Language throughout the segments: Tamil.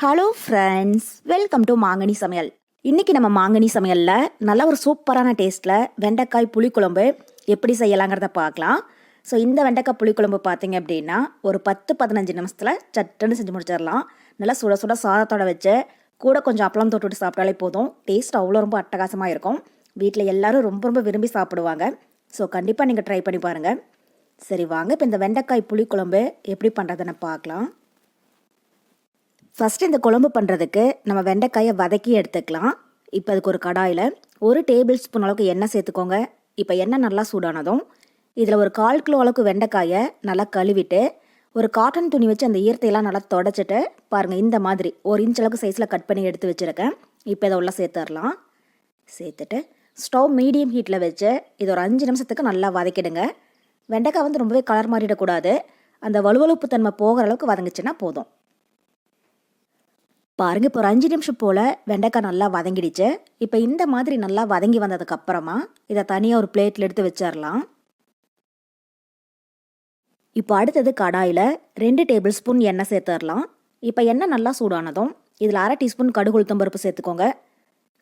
ஹலோ ஃப்ரெண்ட்ஸ் வெல்கம் டு மாங்கனி சமையல் இன்னைக்கு நம்ம மாங்கனி சமையலில் நல்ல ஒரு சூப்பரான டேஸ்ட்டில் வெண்டைக்காய் புளிக்குழம்பு எப்படி செய்யலாங்கிறத பார்க்கலாம். ஸோ இந்த வெண்டைக்காய் புளிக்குழம்பு பார்த்தீங்க அப்படின்னா ஒரு பத்து பதினஞ்சு நிமிஷத்தில் சட்டுன்னு செஞ்சு முடிச்சிடலாம். நல்லா சுட சுட சாதத்தோட வச்சு கூட கொஞ்சம் அப்பளம் தொட்டுட்டு சாப்பிட்டாலே போதும். டேஸ்ட் அவ்வளோ ரொம்ப அட்டகாசமாக இருக்கும். வீட்டில் எல்லோரும் ரொம்ப ரொம்ப விரும்பி சாப்பிடுவாங்க. ஸோ கண்டிப்பாக நீங்கள் ட்ரை பண்ணி பாருங்கள் சரி வாங்க. இப்போ இந்த வெண்டைக்காய் புளிக்குழம்பு எப்படி பண்ணுறதுன்னு பார்க்கலாம். ஃபஸ்ட்டு இந்த குழம்பு பண்ணுறதுக்கு நம்ம வெண்டைக்காயை வதக்கி எடுத்துக்கலாம். இப்போ அதுக்கு ஒரு கடாயில் ஒரு டேபிள் ஸ்பூன் அளவுக்கு எண்ணெய் சேர்த்துக்கோங்க. இப்போ எண்ணெய் நல்லா சூடானதும் இதில் ஒரு கால் கிலோ அளவுக்கு வெண்டைக்காயை நல்லா கழுவிட்டு ஒரு காட்டன் துணி வச்சு அந்த ஈரத்தையெல்லாம் நல்லா தொடச்சிட்டு பாருங்கள் இந்த மாதிரி ஒரு இன்ச் அளவுக்கு சைஸில் கட் பண்ணி எடுத்து வச்சுருக்கேன். இப்போ இதை உள்ள சேர்த்துடலாம். சேர்த்துட்டு ஸ்டவ் மீடியம் ஹீட்டில் வச்சு இது ஒரு அஞ்சு நிமிஷத்துக்கு நல்லா வதக்கிடுங்க. வெண்டைக்காய் வந்து ரொம்பவே கலர் மாறிடக்கூடாது. அந்த வலுவலுப்பு தன்மை போகிற அளவுக்கு வதங்குச்சுன்னா போதும். பாருங்க இப்போ ஒரு அஞ்சு நிமிஷம் போல் வெண்டைக்காய் நல்லா வதங்கிடுச்சு. இப்போ இந்த மாதிரி நல்லா வதங்கி வந்ததுக்கப்புறமா இதை தனியாக ஒரு பிளேட்டில் எடுத்து வச்சிடலாம் இப்போ அடுத்தது கடாயில் ரெண்டு டேபிள் ஸ்பூன் எண்ணெய் சேர்த்துடலாம் இப்போ எண்ணெய் நல்லா சூடானதும் இதில் அரை டீஸ்பூன் கடுகு உளுத்தம்பருப்பு சேர்த்துக்கோங்க.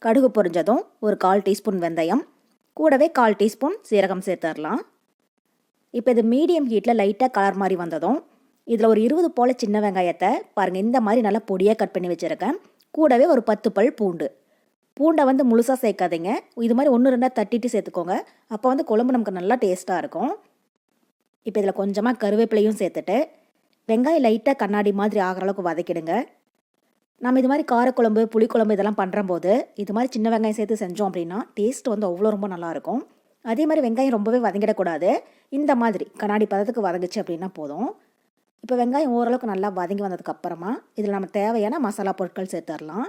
கடுகு பொரிஞ்சதும் ஒரு கால் டீஸ்பூன் வெந்தயம் கூடவே கால் டீஸ்பூன் சீரகம் சேர்த்துடலாம் இப்போ இது மீடியம் ஹீட்டில் லைட்டாக கலர் மாதிரி வந்ததும் இதில் ஒரு இருபது போல் சின்ன வெங்காயத்தை பாருங்கள் இந்த மாதிரி நல்லா பொடியாக கட் பண்ணி வச்சுருக்கேன். கூடவே ஒரு பத்து பல் பூண்டு. பூண்டை வந்து முழுசாக சேர்க்காதீங்க. இது மாதிரி ஒன்று ரெண்டாக தட்டிட்டு சேர்த்துக்கோங்க. அப்போ வந்து குழம்பு நமக்கு நல்லா டேஸ்ட்டாக இருக்கும். இப்போ இதில் கொஞ்சமாக கருவேப்பிலையும் சேர்த்துட்டு வெங்காயம் லைட்டாக கண்ணாடி மாதிரி ஆகிற அளவுக்கு வதக்கிடுங்க. நம்ம இது மாதிரி காரக்குழம்பு புளிக்குழம்பு இதெல்லாம் பண்ணுறம்போது இது மாதிரி சின்ன வெங்காயம் சேர்த்து செஞ்சோம் அப்படின்னா டேஸ்ட் வந்து அவ்வளோ ரொம்ப நல்லாயிருக்கும் அதே மாதிரி வெங்காயம் ரொம்பவே வதங்கிடக்கூடாது. இந்த மாதிரி கண்ணாடி பதத்துக்கு வதங்குச்சு அப்படின்னா போதும். இப்போ வெங்காயம் ஓரளவுக்கு நல்லா வதங்கி வந்ததுக்கப்புறமா இதில் நம்ம தேவையான மசாலா பொருட்கள் சேர்த்துடலாம்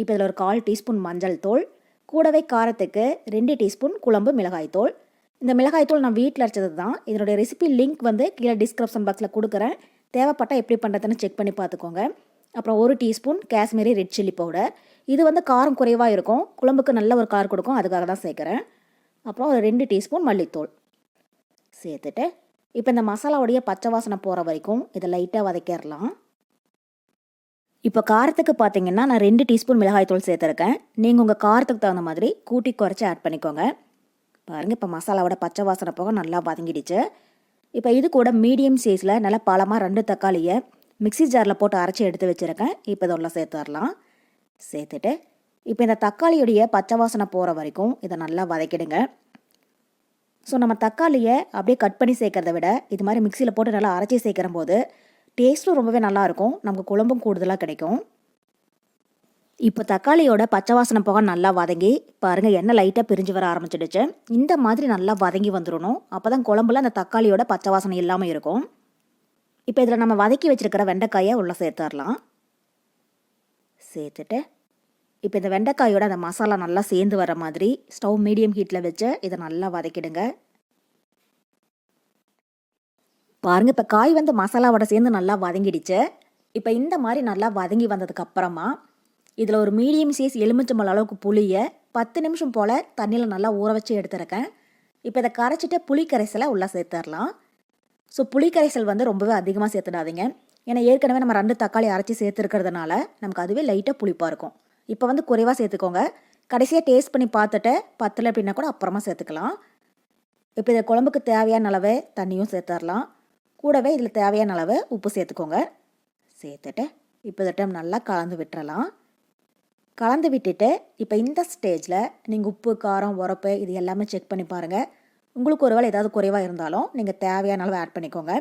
இப்போ இதில் ஒரு கால் டீஸ்பூன் மஞ்சள் தூள் கூடவே காரத்துக்கு ரெண்டு டீஸ்பூன் குழம்பு மிளகாய் தூள். இந்த மிளகாய் தூள் நான் வீட்டில் அரைச்சது தான் இதனுடைய ரெசிபி லிங்க் வந்து கீழே டிஸ்கிரிப்ஷன் பாக்ஸில் கொடுக்குறேன். தேவைப்பட்டால் எப்படி பண்ணுறதுன்னு செக் பண்ணி பார்த்துக்கோங்க. அப்புறம் ஒரு teaspoon Kashmiri red chilli powder இது வந்து காரம் குறைவாக இருக்கும். குழம்புக்கு நல்ல ஒரு கார் கொடுக்கும். அதுக்காக தான் சேர்க்குறேன். அப்புறம் ஒரு ரெண்டு டீஸ்பூன் மல்லித்தூள். சேர்த்துட்டு இப்போ இந்த மசாலாவுடைய பச்சை வாசனை போகிற வரைக்கும் இதை லைட்டாக வதக்கிடலாம். இப்போ காரத்துக்கு பார்த்தீங்கன்னா நான் ரெண்டு டீஸ்பூன் மிளகாய்த்தூள் சேர்த்துருக்கேன். நீங்கள் உங்கள் காரத்துக்கு தகுந்த மாதிரி கூட்டி குறைச்சி ஆட் பண்ணிக்கோங்க. பாருங்கள் இப்போ மசாலாவோட பச்சை வாசனை போக நல்லா வதங்கிடுச்சு. இப்போ இது கூட மீடியம் சைஸில் நல்லா பழமாக ரெண்டு தக்காளியை மிக்சி ஜாரில் போட்டு அரைச்சி எடுத்து வச்சுருக்கேன். இப்போ இதெல்லாம் சேர்த்துடலாம். சேர்த்துட்டு இப்போ இந்த தக்காளியுடைய பச்சை வாசனை போகிற வரைக்கும் இதை நல்லா வதக்கிடுங்க. ஸோ நம்ம தக்காளியை அப்படியே கட் பண்ணி சேர்க்கறத விட இது மாதிரி மிக்சியில் போட்டு நல்லா அரைச்சி சேர்க்கிற போது டேஸ்ட்டும் ரொம்பவே நல்லாயிருக்கும் நமக்கு குழம்பும் கூடுதலாக கிடைக்கும். இப்போ தக்காளியோட பச்சை வாசனை போக நல்லா வதங்கி பாருங்கள் எண்ணெய் லைட்டாக பிரிஞ்சு வர ஆரம்பிச்சிடுச்சு. இந்த மாதிரி நல்லா வதங்கி வந்துடணும். அப்போ தான் குழம்புல அந்த தக்காளியோட பச்சை வாசனை இல்லாமல் இருக்கும். இப்போ இதில் நம்ம வதக்கி வச்சுருக்கிற வெண்டைக்காயை உள்ளே சேர்த்துடலாம். சேர்த்துட்டு இப்போ இந்த வெண்டைக்காயோட அந்த மசாலா நல்லா சேர்ந்து வர மாதிரி ஸ்டவ் மீடியம் ஹீட்டில் வச்சு இதை நல்லா வதக்கிடுங்க. பாருங்க இப்போ காய் வந்து மசாலாவோட சேர்ந்து நல்லா வதங்கிடுச்சு. இப்போ இந்த மாதிரி நல்லா வதங்கி வந்ததுக்கு அப்புறமா இதில் ஒரு மீடியம் சைஸ் எலுமிச்சம்பழ அளவுக்கு புளியை பத்து நிமிஷம் போல் தண்ணியில் நல்லா ஊற வச்சு எடுத்துருக்கேன். இப்போ இதை கரைச்சிட்டு புளி கரைசலை உள்ளே சேர்த்துடலாம். ஸோ புளி கரைசல் வந்து ரொம்பவே அதிகமாக சேர்த்துடாதீங்க. ஏன்னா ஏற்கனவே நம்ம ரெண்டு தக்காளி அரைச்சி சேர்த்துருக்கிறதுனால நமக்கு அதுவே லைட்டாக புளிப்பாக இருக்கும். இப்போ வந்து குறைவாக சேர்த்துக்கோங்க. கடைசியாக டேஸ்ட் பண்ணி பார்த்துட்டு பத்தில் அப்படின்னா கூட அப்புறமா சேர்த்துக்கலாம். இப்போ இதை குழம்புக்கு தேவையான அளவு தண்ணியும் சேர்த்துடலாம். கூடவே இதில் தேவையான அளவு உப்பு சேர்த்துக்கோங்க. சேர்த்துட்டு இப்போ இதை டைம் நல்லா கலந்து விட்டுறலாம். கலந்து விட்டுட்டு இப்போ இந்த ஸ்டேஜில் நீங்கள் உப்பு காரம் உரப்பு இது எல்லாமே செக் பண்ணி பாருங்கள் உங்களுக்கு ஒருவேளை ஏதாவது குறைவாக இருந்தாலும் நீங்கள் தேவையான அளவு ஆட் பண்ணிக்கோங்க.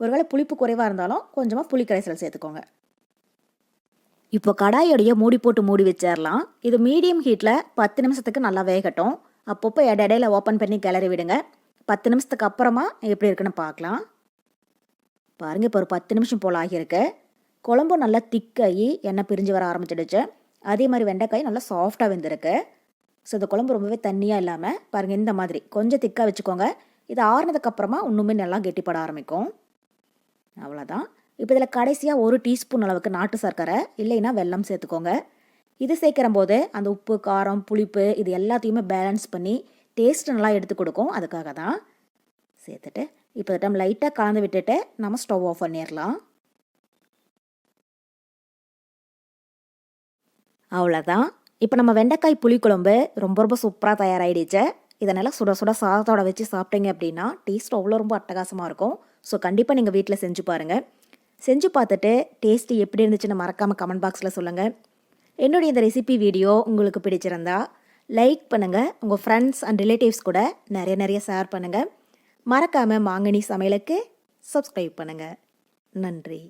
ஒருவேளை புளிப்பு குறைவாக இருந்தாலும் கொஞ்சமாக புளி கரைசல் சேர்த்துக்கோங்க. இப்போ கடாயோடைய மூடி போட்டு மூடி வச்சிடலாம் இது மீடியம் ஹீட்டில் பத்து நிமிஷத்துக்கு நல்லா வேகட்டும். அப்பப்போ இடையில ஓப்பன் பண்ணி கிளறி விடுங்க. பத்து நிமிஷத்துக்கு அப்புறமா எப்படி இருக்குன்னு பார்க்கலாம். பாருங்கள் இப்போ ஒரு பத்து நிமிஷம் போல் ஆகியிருக்கு. குழம்பு நல்லா திக்காகி எண்ணெய் பிரிஞ்சு வர ஆரம்பிச்சிடுச்சு. அதே மாதிரி வெண்டைக்காய் நல்லா சாஃப்டாக வெந்திருக்கு. ஸோ இந்த குழம்பு ரொம்பவே தண்ணியாக இல்லாமல் பாருங்கள் இந்த மாதிரி. கொஞ்சம் திக்காக வச்சுக்கோங்க. இது ஆறுனதுக்கப்புறமா இன்னுமே நல்லா கெட்டிப்பட ஆரம்பிக்கும். அவ்வளோதான் இப்போ இதில் கடைசியாக ஒரு டீஸ்பூன் அளவுக்கு நாட்டு சர்க்கரை இல்லைன்னா வெல்லம் சேர்த்துக்கோங்க. இது சேர்க்குற போது அந்த உப்பு காரம் புளிப்பு இது எல்லாத்தையுமே பேலன்ஸ் பண்ணி டேஸ்ட் நல்லா எடுத்து கொடுக்கும். அதுக்காக தான் சேர்த்துட்டு இப்போ நம்ம லைட்டாக கலந்து விட்டுட்டு நம்ம ஸ்டவ் ஆஃப் பண்ணிடலாம். அவ்வளோதான் இப்போ நம்ம வெண்டைக்காய் புளிக்குழம்பு ரொம்ப ரொம்ப சூப்பராக தயாராகிடுச்சு இதனால் சுட சுட சாதத்தோட வச்சு சாப்பிட்டீங்க அப்படின்னா டேஸ்ட் அவ்வளோ ரொம்ப அட்டகாசமாக இருக்கும். ஸோ கண்டிப்பாக நீங்கள் வீட்டில் செஞ்சு பாருங்கள் செஞ்சு பார்த்துட்டு டேஸ்ட்டு எப்படி இருந்துச்சுன்னு மறக்காமல் கமெண்ட் பாக்ஸில் சொல்லுங்கள் என்னுடைய இந்த ரெசிபி வீடியோ உங்களுக்கு பிடிச்சிருந்தா லைக் பண்ணுங்கள் உங்கள் ஃப்ரெண்ட்ஸ் அண்ட் ரிலேட்டிவ்ஸ் கூட நிறைய நிறைய ஷேர் பண்ணுங்கள் மறக்காமல் மாங்கனி சமையலுக்கு சப்ஸ்கிரைப் பண்ணுங்கள் நன்றி.